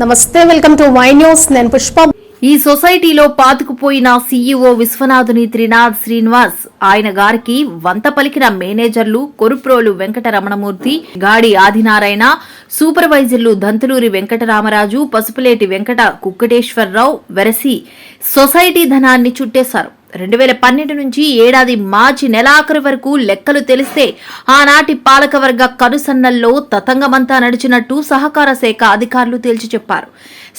నమస్తే welcome to Y news. నేను పుష్ప. ఈ సొసైటీలో పాతుకుపోయిన సీఈఓ విశ్వనాథుని త్రినాథ్ శ్రీనివాస్. ఆయన గారికి వంత పలికిన మేనేజర్లు కొరుప్రోలు వెంకట రమణమూర్తి గాడి ఆదినారాయణ సూపర్వైజర్లు దంతులూరి వెంకటరామరాజు పసుపులేటి వెంకట కుక్కటేశ్వరరావు వెరసి సొసైటీ ధనాన్ని చుట్టేశారు. రెండు వేల పన్నెండు నుంచి ఏడాది మార్చి నెలాఖరు వరకు లెక్కలు తెలిస్తే ఆనాటి పాలకవర్గ కనుసన్నల్లో తతంగమంతా నడిచినట్టు సహకార శాఖ అధికారులు తేల్చి చెప్పారు.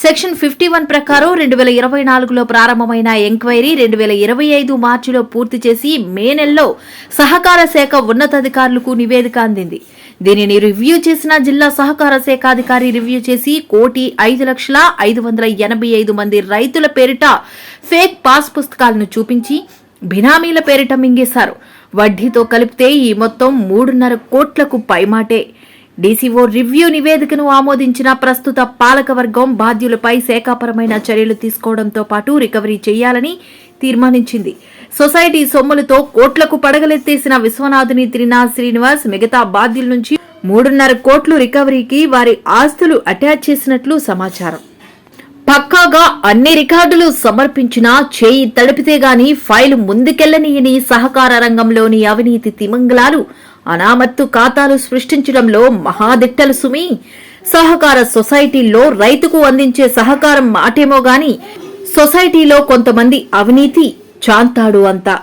సెక్షన్ ఫిఫ్టీ వన్ ప్రకారం రెండు వేల ఇరవై నాలుగులో ప్రారంభమైన ఎంక్వైరీ రెండు వేల ఇరవై ఐదు మార్చిలో పూర్తి చేసి మే నెలలో సహకార శాఖ ఉన్నతాధికారులకు నివేదిక అందింది. దీనిని రివ్యూ చేసిన జిల్లా సహకార శాఖాధికారి రివ్యూ చేసి కోటి ఐదు లక్షల ఐదు వందల ఎనభై ఐదు మంది రైతుల పేరిట ఫేక్ పాస్ పుస్తకాలను చూపించి బినామీల పేరిట మింగేశారు. వడ్డీతో కలిపితే ఈ మొత్తం మూడున్నర కోట్లకు పైమాటే. డీసీఓ రివ్యూ నివేదికను ఆమోదించిన ప్రస్తుత పాలకవర్గం బాధ్యులపై శాఖాపరమైన చర్యలు తీసుకోవడంతో పాటు రికవరీ చేయాలని తీర్మానించింది. సొసైటీ సొమ్ములతో కోట్లకు పడగలెత్తేసిన విశ్వనాథుని త్రినాథ్ శ్రీనివాస్ మిగతా బాధ్యుల నుంచి మూడున్నర కోట్లు రికవరీకి వారి ఆస్తులు అటాచ్ చేసినట్లు సమాచారం. పక్కాగా అన్ని రికార్డులు సమర్పించినా చేయి తడిపితే గాని ఫైలు ముందుకెళ్ళనీయని సహకార రంగంలోని అవినీతి తిమంగళాలు అనామత్తు ఖాతాలు సృష్టించడంలో మహాదిట్టలు సుమి. సహకార సొసైటీల్లో రైతుకు అందించే సహకారం మాటేమో గాని సొసైటీలో కొంతమంది అవినీతి చాంతాడు అంతా.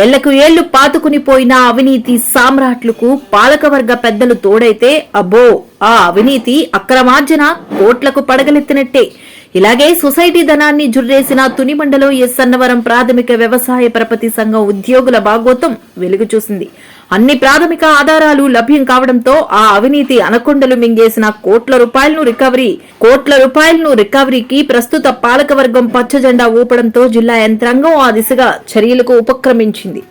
ఏళ్ళకు ఏళ్ళు పాతుకుని పోయిన అవినీతి సామ్రాట్లకు పాలకవర్గ పెద్దలు తోడైతే అబ్బో ఆ అవినీతి అక్రమార్జన కోట్లకు పడగలెత్తినట్టే. ఇలాగే సొసైటీ ధనాన్ని జుర్రేసిన తునిమండలో ఎస్ అన్నవరం ప్రాథమిక వ్యవసాయ పరపతి సంఘం ఉద్యోగుల భాగోత్వం వెలుగు చూసింది. అన్ని ప్రాథమిక ఆధారాలు లభ్యం కావడంతో ఆ అవినీతి అనకొండలు మింగేసిన కోట్ల రూపాయలను రికవరీ కోట్ల రూపాయలను రికవరీకి ప్రస్తుత పాలకవర్గం పచ్చజెండా ఊపడంతో జిల్లా యంత్రాంగం ఆ దిశగా చర్యలకు ఉపక్రమించింది.